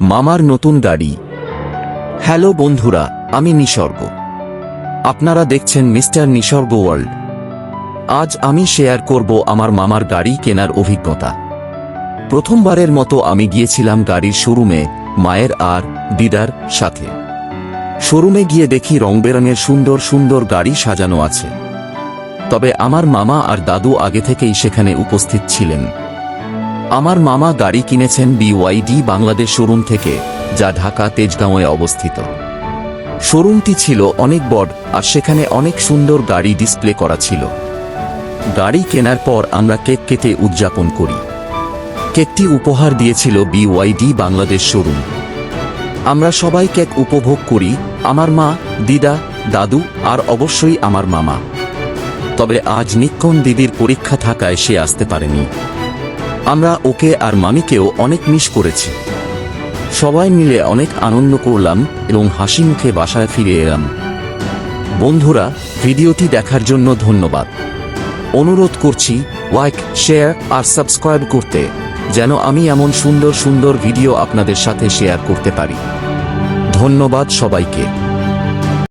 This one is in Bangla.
মামার নতুন গাড়ি। হ্যালো বন্ধুরা, আমি নিসর্গ। আপনারা দেখছেন মিস্টার নিসর্গ ওয়ার্ল্ড। আজ আমি শেয়ার করব আমার মামার গাড়ি কেনার অভিজ্ঞতা। প্রথমবারের মতো আমি গিয়েছিলাম গাড়ির শোরুমে, মায়ের আর দিদার সাথে। শোরুমে গিয়ে দেখি রংবেরঙের সুন্দর সুন্দর গাড়ি সাজানো আছে। তবে আমার মামা আর দাদু আগে থেকেই সেখানে উপস্থিত ছিলেন। আমার মামা গাড়ি কিনেছেন বিওয়াইডি বাংলাদেশ শোরুম থেকে, যা ঢাকা তেজগাঁওয়ে অবস্থিত। শোরুমটি ছিল অনেক বড়, আর সেখানে অনেক সুন্দর গাড়ি ডিসপ্লে করা ছিল। গাড়ি কেনার পর আমরা কেক কেটে উদযাপন করি। কেকটি উপহার দিয়েছিল বিওয়াইডি বাংলাদেশ শোরুম। আমরা সবাই কেক উপভোগ করি, আমার মা, দিদা, দাদু, আর অবশ্যই আমার মামা। তবে আজ নিক্ষণ দিদির পরীক্ষা থাকায় সে আসতে পারেনি। আমরা ওকে আর মামিকেও অনেক মিস করেছি। সবাই মিলে অনেক আনন্দ করলাম এবং হাসি মুখে বাসায় ফিরে এলাম। বন্ধুরা, ভিডিওটি দেখার জন্য ধন্যবাদ। অনুরোধ করছি লাইক শেয়ার আর সাবস্ক্রাইব করতে, যেন আমি এমন সুন্দর সুন্দর ভিডিও আপনাদের সাথে শেয়ার করতে পারি। ধন্যবাদ সবাইকে।